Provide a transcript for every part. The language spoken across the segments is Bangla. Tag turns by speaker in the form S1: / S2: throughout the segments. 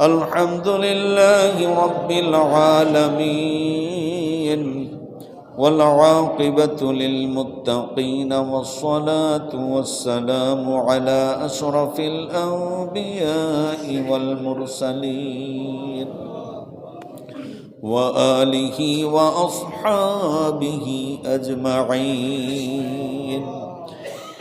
S1: الحمد لله رب العالمين والعاقبة للمتقين والصلاة والسلام على أشرف الأنبياء والمرسلين وآله وأصحابه أجمعين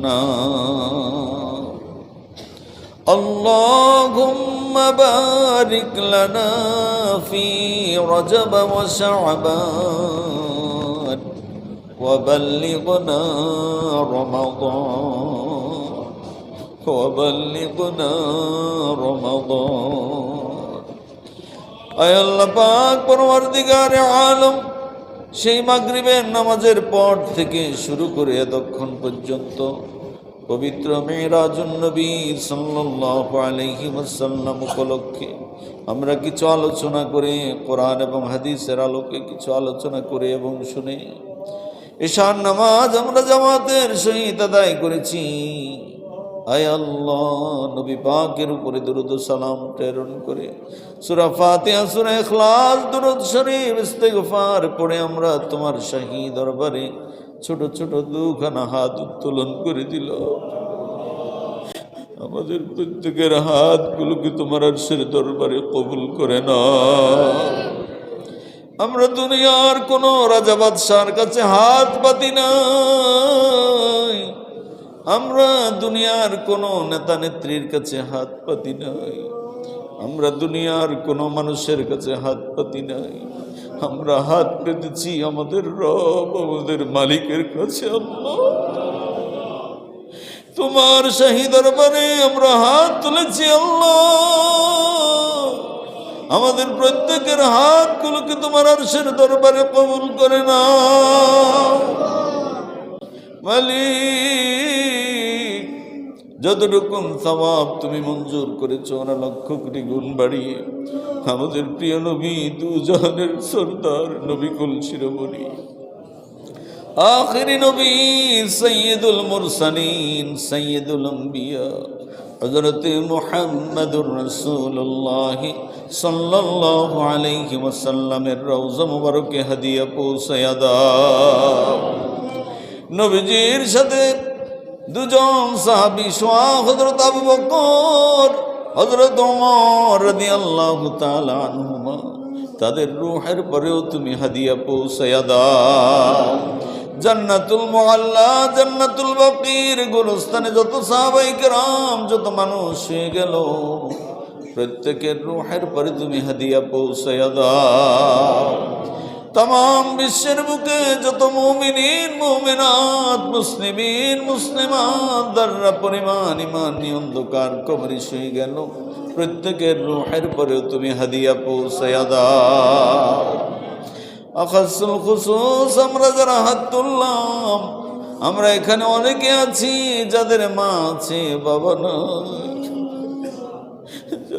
S1: النار اللهم بارك لنا في رجب وشعبان وبلغنا رمضان وبلغنا رمضان. أي الله پاک پروردگار عالم সেই মাগরিবের নামাজের পর থেকে শুরু করে এতক্ষণ পর্যন্ত পবিত্র মেয়েরাজুন নবী সাল্লাল্লাহু আলাইহি উপলক্ষে আমরা কিছু আলোচনা করে, কোরআন এবং হাদিসের আলোকে কিছু আলোচনা করে এবং শুনে ঈশান নামাজ আমরা জামাতের সহিত আদায় করেছি। আয় আল্লাহ, নবী পাকের উপরে দুরুদ সালাম প্রেরণ করে। সুরা ফাতিহা, সূরা ইখলাস, দুরুদ শরীফ, ইস্তেগফার পড়ে আমরা তোমার শাহী দরবারে ছোট ছোট দুখানা হাত উত্তোলন করে দিল। আমাদের প্রত্যেকের হাতগুলোকে তোমার আরশের দরবারে কবুল করে না আমরা দুনিয়ার কোন রাজা বাদশার কাছে হাত পাতি নাই আমরা দুনিয়ার কোন নেতা নেত্রীর কাছে হাত পাতি নাই। আমরা দুনিয়ার কোন মানুষের কাছে হাত পাতি নাই। আমরা হাত পেতেছি আমাদের রব, আমাদের মালিকের কাছে তোমার শাহী দরবারে আমরা হাত তুলেছি আল্লাহ। আমাদের প্রত্যেকের হাতগুলোকে তোমার আরশের দরবারে কবুল করে না মালিক যতটুকুন সবাব তুমি মঞ্জুর করেছ, ওরা লক্ষ কোটি গুণ বাড়িয়ে। আমাদের প্রিয় নবী, দুজনের সর্দার নবী কুল শিরোমণি। আখিরি নবী সৈয়দুল মুরসালিন সৈয়দুল আম্বিয়া। হজরত মুহাম্মদুর রসুল্লাহ সাল্লাল্লাহু আলাইহি ওয়াসাল্লামের রওজা মুবারকে হাদিয়া পৌঁছায়া দাও। নবীজির সাথে দুজন সাহাবি সোয়া হজরত আবু বকর হজরত ওমর রাদিয়াল্লাহু তাদের রূহের পরেও তুমি হাদিয়া পৌঁছায়া দাও। জান্নাতুল মুআল্লা, জান্নাতুল বাকির গুরুস্থানে যত সাহাবাই কেরাম, যত মানুষ হয়ে গেল, প্রত্যেকের রূহের পরে তুমি হাদিয়া পৌঁছায়া দাও। তাম বিশ্বের বুকে যত মুমিনিন, মুমিনাত, মুসলিমিন, মুসলিমাত দাররা পরিমাণ ইমান অন্ধকার কবরি শুয়ে গেল, প্রত্যেকের রুহের পরেও তুমি হাদিয়া পৌঁছায়া দাও। আকাশুল খুশুস আমরা যারা হাত তুললাম, আমরা এখানে অনেকে আছি যাদের মা আছে, বাবা নয়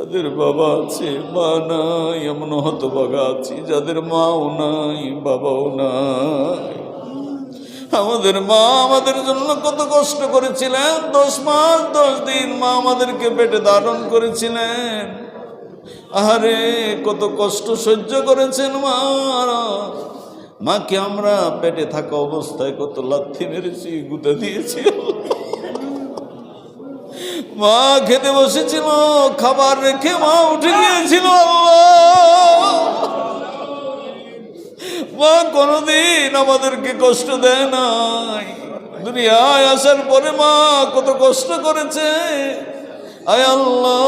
S1: যাদের বাবা আছে, মা নাই, এমন হতবাগা আছি, যাদের মাও নাই, বাবাও নাই। আমাদের মা আমাদের জন্য কত কষ্ট করেছিলেন। দশ মাস, দশ দিন মা আমাদেরকে পেটে ধারণ করেছিলেন। আহারে, কত কষ্ট সহ্য করেছেন মা। মাকে আমরা পেটে থাকা অবস্থায় কত লাথি মেরেছি, গুঁতে দিয়েছি। মা খেতে বসেছিল, খাবার রেখে মা উঠে গিয়েছিল মা কোনোদিন আমাদেরকে কষ্ট দেয় নাই। দুনিয়ায় আসার পরে মা কত কষ্ট করেছে। আয় আল্লাহ,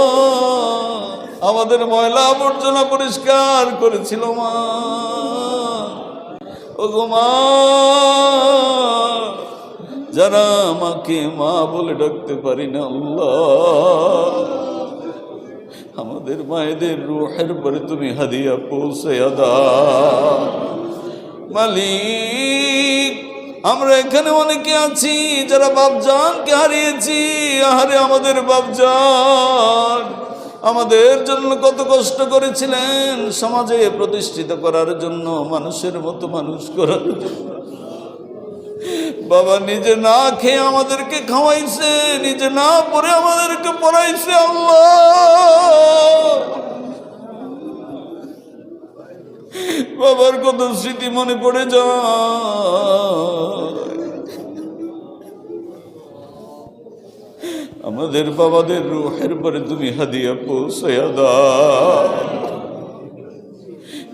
S1: আমাদের ময়লা আবর্জনা পরিষ্কার করেছিল মা। ও গো মা যারা আমাকে মা বলে ডাকতে পারি না আল্লাহ। আমাদের মায়েদের রুহের পরে তুমি হাদিয়া পৌঁছে মালিক, আমরা এখানে অনেকে আছি যারা বাপজানকে হারিয়েছি। আহারে আমাদের বাপজান আমাদের জন্য কত কষ্ট করেছিলেন। সমাজে প্রতিষ্ঠিত করার জন্য, মানুষের মতো মানুষ করার জন্য। বাবা নিজে না খেয়ে আমাদেরকে খাওয়াইছে, নিজে না পরে আমাদেরকে পড়াইছে বাবার কত স্মৃতি মনে পড়ে যা আমাদের বাবাদের রুহের পরে তুমি হাদিয়া পৌঁছাইয়া দাও।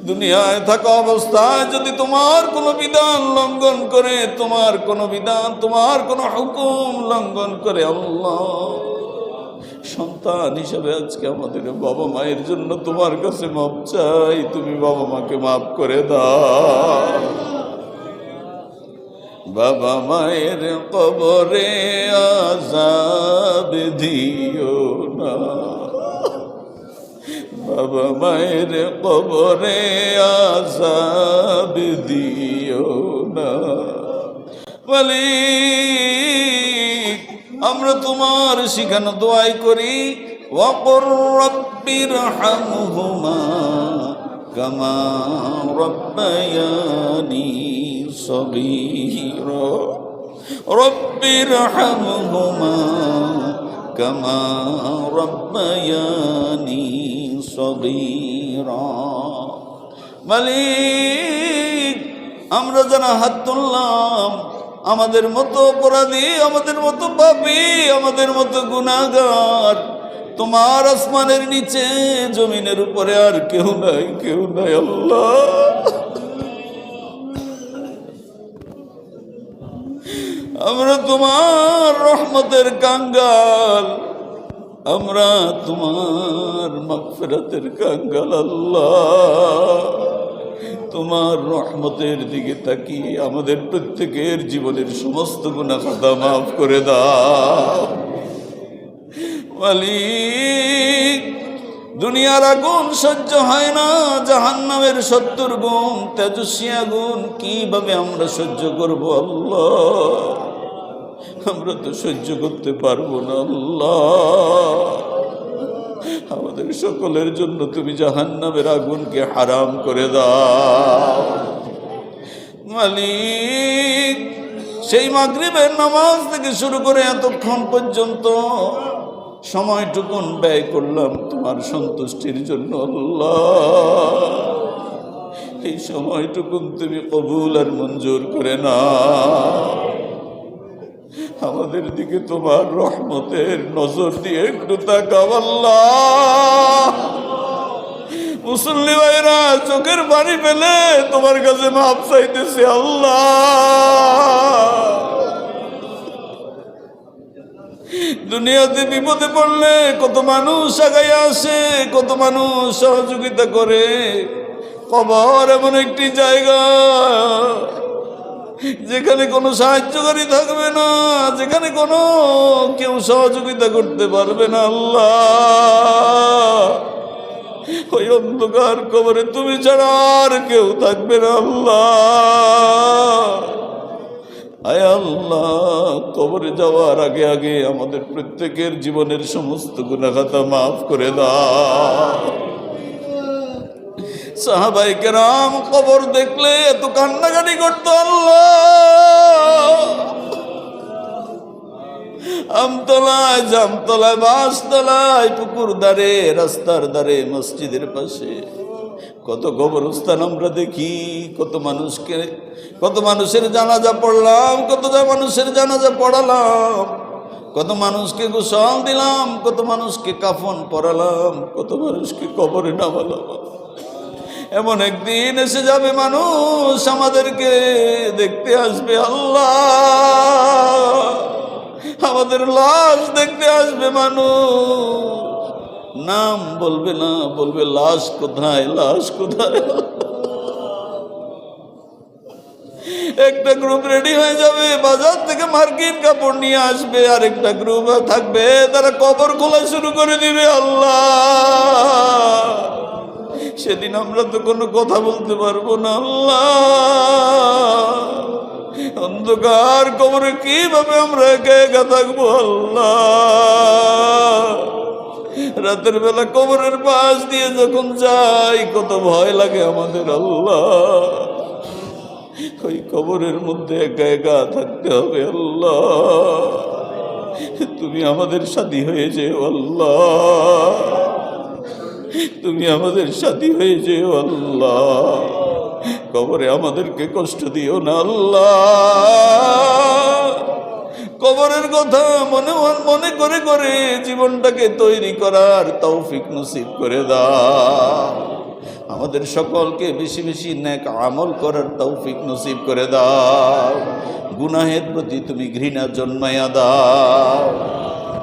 S1: দুনিয়ায় থাকা অবস্থায় যদি তোমার কোনো বিধান লঙ্ঘন করে, তোমার কোনো বিধান, তোমার কোনো হুকুম লঙ্ঘন করে, আল্লাহ। সন্তান হিসেবে আজকে আমাদের বাবা মায়ের জন্য তোমার কাছে মাপ চাই, তুমি বাবা মাকে মাফ করে দাও। বাবা মায়ের কবরে আজাব দিও না। বাবা মায়ের কবরে আজাব দিও না। মালিক, আমরা তোমার শিখানো দোয়াই করি, ওয়াকর রব্বির হামহুমা কামা রব্বায়ানি সগীরা। রব্বির হামহুমা كما ربياني صغيرا মালিক আমরা যারা হাত তুললাম আমাদের মতো অপরাধী আমাদের মতো পাপী আমাদের মতো গুণাগার তোমার আসমানের নিচে জমিনের উপরে আর কেউ নাই কেউ নাই আল্লাহ আমরা তোমার রহমতের কাঙ্গাল। আমরা তোমার মাগফিরাতের কাঙ্গাল, আল্লাহ। তোমার রহমতের দিকে তাকিয়ে আমাদের প্রত্যেকের জীবনের সমস্ত গুণা খাতা মাফ করে দাও। দুনিয়ার আগুন সহ্য হয় না, জাহান্নামের সত্তর গুণ, তেজস্বী আগুন কীভাবে আমরা সহ্য করব, আল্লাহ? আমরা তো সহ্য করতে পারব না, আল্লাহ। আমাদের সকলের জন্য তুমি জাহান্নামের আগুনকে হারাম করে দাও। মালিক, সেই মাগরিবের নামাজ থেকে শুরু করে এতক্ষণ পর্যন্ত সময়টুকুন ব্যয় করলাম তোমার সন্তুষ্টির জন্য, আল্লাহ। এই সময়টুকুন তুমি কবুল আর মঞ্জুর করে না আমাদের দিকে তোমার রহমতের নজর দিয়ে একটু তাকাও আল্লাহ। মুসল্লি ভাইরা, চোখের পানি পেলে তোমার কাছে মাপ চাইতেছে আল্লাহ। দুনিয়াতে বিপদে পড়লে কত মানুষ আগাই আসে, কত মানুষ সহযোগিতা করে। কবর এমন একটি জায়গা। যেখানে কোনো সাহায্যকারী থাকবে না, যেখানে কোনো কেউ সহযোগিতা করতে পারবে না, আল্লাহ। ওই অন্ধকার কবরে তুমি ছাড়া আর কেউ থাকবে না, আল্লাহ। আয় আল্লাহ, কবরে যাওয়ার আগে আগে আমাদের প্রত্যেকের জীবনের সমস্ত গুণাখাতা মাফ করে দাও। সাহাবাই কেরাম কবর দেখলে এত কান্নাকাটি করতো আমতলায়, জামতলায়, বাসতলায়, পুকুর ধারে রাস্তার ধারে মসজিদের পাশে। কত কবরস্থান আমরা দেখি, কত মানুষকে, কত মানুষের জানাজা পড়লাম, কত যা মানুষের জানাজা পড়ালাম। কত মানুষকে গোসল দিলাম, কত মানুষকে কাফন পরালাম, কত মানুষকে কবরে নামালাম। এমন একদিন এসে যাবে মানুষ আমাদেরকে দেখতে আসবে, আল্লাহ। আমাদের লাশ দেখতে আসবে মানুষ। নাম বলবে না, বলবে লাশ কোথায় লাশ কোথায়? একটা গ্রুপ রেডি হয়ে যাবে, বাজার থেকে মার্কিন কাপড় নিয়ে আসবে আর একটা গ্রুপ থাকবে, তারা কবর খোলা শুরু করে দিবে, আল্লাহ। সেদিন আমরা তো কোনো কথা বলতে পারব না, আল্লাহ। অন্ধকার কবরে কীভাবে আমরা একা একা থাকব, আল্লাহ? রাতের বেলা কবরের পাশ দিয়ে যখন যাই, কত ভয় লাগে আমাদের, আল্লাহ। ওই কবরের মধ্যে একা একা থাকতে হবে, আল্লাহ। তুমি আমাদের সাথী হয়ে যেও, আল্লাহ। তুমি আমাদের সাথী হয়ে যেও আল্লাহ। কবরে আমাদেরকে কষ্ট দিও না আল্লাহ। কবরের কথা মনে মনে করে করে জীবনটাকে তৈরি করার তৌফিক নসিব করে দাও। আমাদের সকলকে বেশি বেশি ন্যাক আমল করার তৌফিক নসিব করে দাও। গুনাহের প্রতি তুমি ঘৃণা জন্মায়া দাও।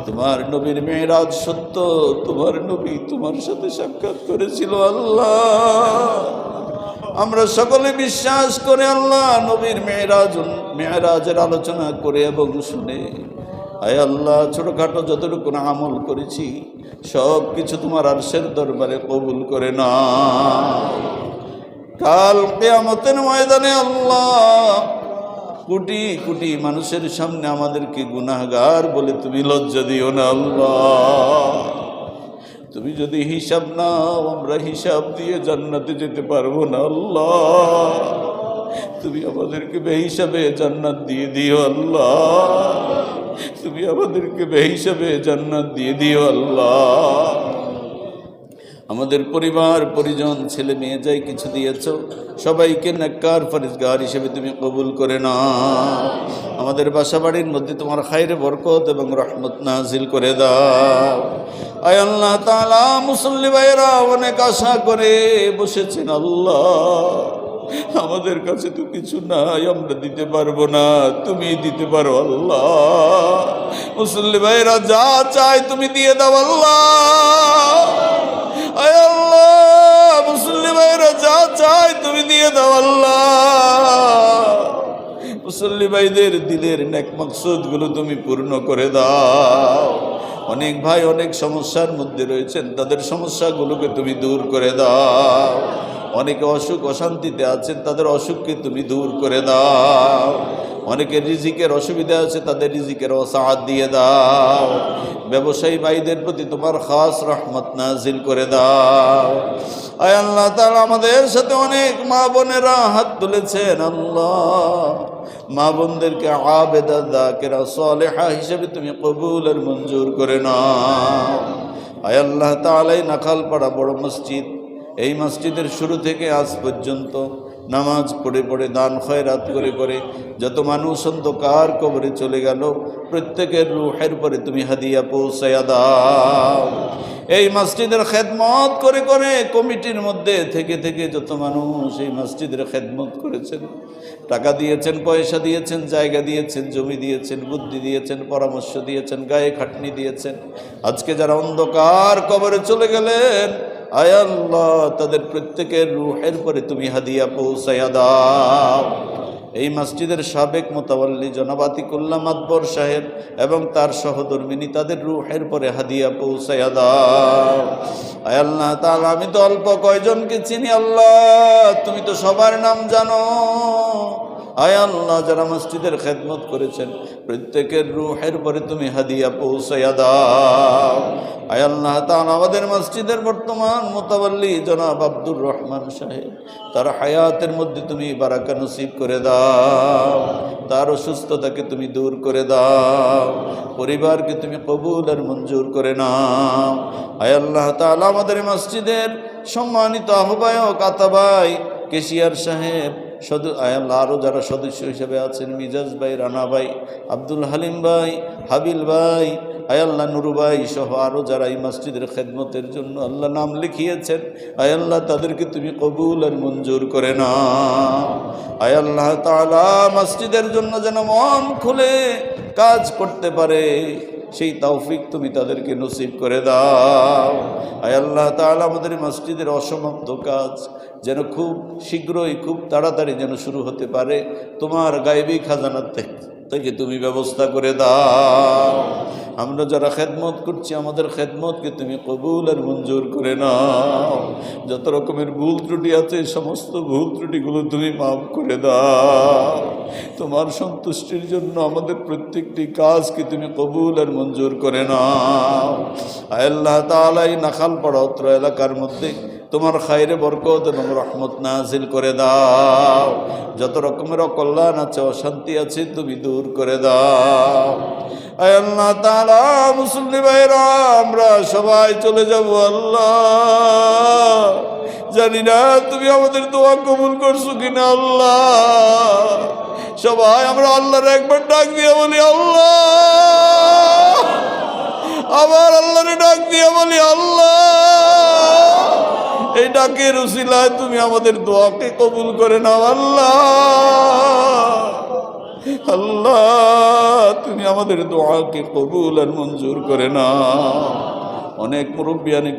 S1: তোমার নবীর মেয়েরাজ সত্য, তোমার নবী তোমার সাথে সাক্ষাৎ করেছিল আল্লাহ। আমরা সকলে বিশ্বাস করে আল্লাহ নবীর মেয়েরাজ, মেয়েরাজের আলোচনা করে এবং শুনে, আয় আল্লাহ, ছোটোখাটো যতটুকু আমল করেছি সব কিছু তোমার আরশের দরবারে কবুল করে না কাল কেয়ামতের ময়দানে আল্লাহ কোটি কোটি মানুষের সামনে আমাদেরকে গুনাহগার বলে তুমি লজ্জা দিও না আল্লাহ। তুমি যদি হিসাব নাও, আমরা হিসাব দিয়ে জান্নাতে যেতে পারব না আল্লাহ। তুমি আমাদেরকে বেহিসাবে জান্নাত দিয়ে দিও আল্লাহ। তুমি আমাদেরকে বেহিসাবে জান্নাত দিয়ে দিও আল্লাহ। আমাদের পরিবার, পরিজন, ছেলে মেয়ে যাই কিছু দিয়েছ, সবাইকে নাক্কার ফরিজগার হিসেবে তুমি কবুল করে না আমাদের বাসা বাড়ির মধ্যে তোমার খাইরে বরকত এবং রহমত নাজিল করে দাও। আয় আল্লাহ তালা মুসল্লি ভাইয়েরা অনেক আশা করে বসেছেন আল্লাহ। আমাদের কাছে তো কিছু নাই, আমরা দিতে পারব না, তুমি দিতে পারো আল্লাহ। মুসল্লি ভাইয়েরা, যা চায় তুমি দিয়ে দাও আল্লাহ। আল্লাহ মুসল্লি যা চায় তুমি দিয়ে দাও আল্লাহ। দিলের তুমি পূর্ণ করে দাও। অনেক ভাই অনেক সমস্যার মধ্যে রয়েছেন, তাদের সমস্যাগুলোকে তুমি দূর করে দাও। অনেকে অসুখ অশান্তিতে আছেন, তাদের অসুখকে তুমি দূর করে দাও। অনেকে রিজিকের অসুবিধা আছে, তাদের রিজিকের অসাহাত দিয়ে দাও। ব্যবসায়ী ভাইদের প্রতি তোমার খাস রহমত নাজিল করে দাও। আয় আল্লাহ তাআলা আমাদের সাথে অনেক মা বোনেরা হাত তুলেছেন, আল্লাহ। মা বোনদেরকে আবেদা, দাকেরা, সালেহা হিসেবে তুমি কবুল আর মঞ্জুর করে নাও। আয় আল্লাহ তাআলাই নাখালপাড়া বড় মসজিদ এই মসজিদের শুরু থেকে আজ পর্যন্ত নামাজ পড়ে পড়ে, দান খয়রাত করে করে যত মানুষ অন্ধকার কবরে চলে গেল, প্রত্যেকের রুহের পরে তুমি হাদিয়া পৌঁছায়া দাও। এই মসজিদের খেদমত করে করে কমিটির মধ্যে থেকে থেকে যত মানুষ এই মসজিদের খেদমত করেছেন, টাকা দিয়েছেন, পয়সা দিয়েছেন, জায়গা দিয়েছেন, জমি দিয়েছেন, বুদ্ধি দিয়েছেন, পরামর্শ দিয়েছেন, গায়ে খাটনি দিয়েছেন, আজকে যারা অন্ধকার কবরে চলে গেলেন আল্লাহ, তাদের প্রত্যেকের রুহের পরে তুমি হাদিয়া পৌঁছায়া দাও। এই মসজিদের সাবেক মোতাবল্লি জনাবাতিকুল্লাহ মাতবর সাহেব এবং তার সহধর্মিনী তাদের রুহের পরে হাদিয়া পৌঁছায়া দাও। আয় আল্লাহ আমি তো অল্প কয়জনকে চিনি, আল্লাহ, তুমি তো সবার নাম জানো। আয় আল্লাহ, যারা মসজিদের খেদমত করেছেন, প্রত্যেকের রুহের পরে তুমি হাদিয়া পৌঁছাইয়া দাও। আয় আল্লাহ তাআলা আমাদের মসজিদের বর্তমান মোতাবল্লি জনাব আব্দুর রহমান সাহেব, তার হায়াতের মধ্যে তুমি বারাকা নসিব করে দাও। তার অসুস্থতাকে তুমি দূর করে দাও। পরিবারকে তুমি কবুল আর মঞ্জুর করে নাও। আয় আল্লাহ তাআলা আমাদের মসজিদের সম্মানিত আহ্বায়ক আতাবাই কেশিয়ার সাহেব সদ আরও যারা সদস্য হিসেবে আছেন, মিজাজ ভাই, রানা ভাই, আব্দুল হালিম ভাই, হাবিল ভাই, আয়াল্লাহ নুরু ভাই সহ আরও যারা এই মসজিদের খেদমতের জন্য আল্লাহ নাম লিখিয়েছেন, আয়াল্লাহ তাদেরকে তুমি কবুল আর মঞ্জুর করে না আয়াল্লাহ তালা মসজিদের জন্য যেন মন খুলে কাজ করতে পারে, সেই তৌফিক তুমি তাদেরকে নসিব করে দাও। আয় আল্লাহ তাআলা আমাদের মসজিদের অসমাপ্ত কাজ যেন খুব শীঘ্রই, খুব তাড়াতাড়ি যেন শুরু হতে পারে তোমার গায়েবী খাজানার থেকে। তুমি ব্যবস্থা করে দাও। আমরা যারা খেদমত করছি, আমাদের খেদমতকে তুমি কবুল আর মঞ্জুর করে নাও। যত রকমের ভুল ত্রুটি আছে, সমস্ত ভুল ত্রুটিগুলো তুমি মাফ করে দাও। তোমার সন্তুষ্টির জন্য আমাদের প্রত্যেকটি কাজকে তুমি কবুল আর মঞ্জুর করে নাও। আল্লাহ তালাই নাখাল পাড়া অত্র এলাকার মধ্যে তোমার খাইরে বরকত এবং রহমত নাজিল করে দাও। যত রকমের অকল্যাণ আছে, অশান্তি আছে, তুমি দূর করে দাও। আল্লাহ তাআলা মুসলিম ভাইরা আমরা সবাই চলে যাব, আল্লাহ। জানি না তুমি আমাদের দোয়া কবুল করছ কিনা, আল্লাহ। সবাই আমরা আল্লাহর একবার ডাক দিয়ে বলি, আল্লাহ। আবার আল্লাহরে ডাক দিয়ে বলি, আল্লাহ। এই ডাকের তুমি আমাদের দোয়াকে কবুল করে নাও, আল্লাহ। আল্লাহ, তুমি আমাদের দোয়াকে কবুল আর মঞ্জুর করে নাও। অনেক মুরব্বিয়ানি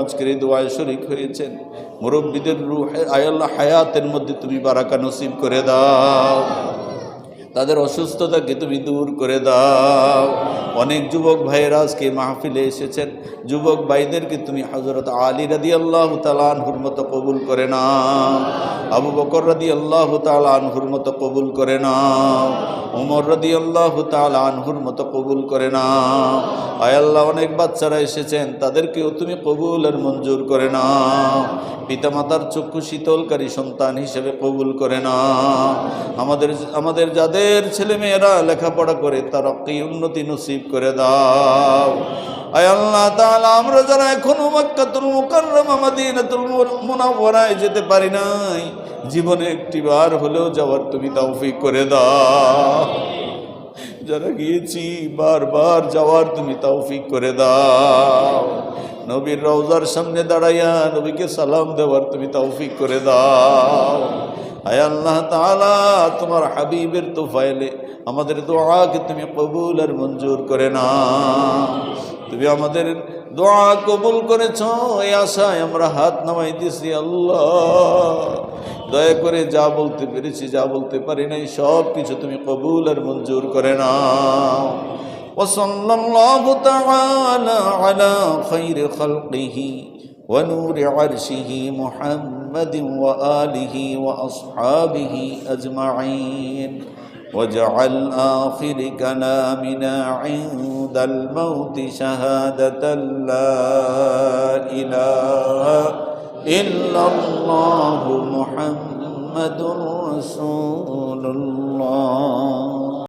S1: আজকের এই দোয়ায় শরিক হয়েছেন। মুরব্বীদের আয়াল্লাহ হায়াতের মধ্যে তুমি বারাকা নসিব করে দাও। তাদের অসুস্থতাকে তুমি দূর করে দাও। অনেক যুবক ভাইয়েরা আজকে মাহফিলে এসেছেন। যুবক ভাইদেরকে তুমি হজরত আলী রাদি আল্লাহ তালানহুর মতো কবুল করে নাও। আবু বকর রাদি আল্লাহ তালানহুর মতো কবুল করে নাও। উমর রাদি আল্লাহ তালানহুর মতো কবুল করে নাও। আয় আল্লাহ, অনেক বাচ্চারা এসেছেন, তাদেরকেও তুমি কবুল আর মঞ্জুর করে নাও। পিতামাতার চক্ষু শীতলকারী সন্তান হিসেবে কবুল করে নাও। আমাদের আমাদের যাদের ছেলে মেয়েরা লেখাপড়া করে তার কি উন্নতি নসিব করে দাও। আয় আল্লাহ তাহলে আমরা যারা এখনও মক্কাতুল মুকাররমা, মাদিনাতুল মুনাওয়ারায় যেতে পারি নাই, জীবনে একটিবার হলেও যাওয়ার তুমি তৌফিক করে দাও। যারা গিয়েছি, বারবার যাওয়ার তুমি তৌফিক করে দাও। নবীর রওজার সামনে দাঁড়াইয়া নবীকে সালাম দেওয়ার তুমি তৌফিক করে দাও। আয় আল্লাহ তালা তোমার হাবিবের তো ফাইলে আমাদের দোয়াকে তুমি কবুল আর মঞ্জুর করে না তুমি আমাদের দোয়া কবুল করেছ এই আশায় আমরা হাত নামাই দিছি আল্লাহ দয়া করে যা বলতে পেরেছি যা বলতে পারি নাই সব কিছু তুমি কবুল আর মঞ্জুর করে নাও وصلى الله تعالى على خير خلقه ونور عرشه محمد وآله وأصحابه أجمعين واجعل آخر كلامنا عند الموت شهادة لا إله إلا الله محمد رسول الله.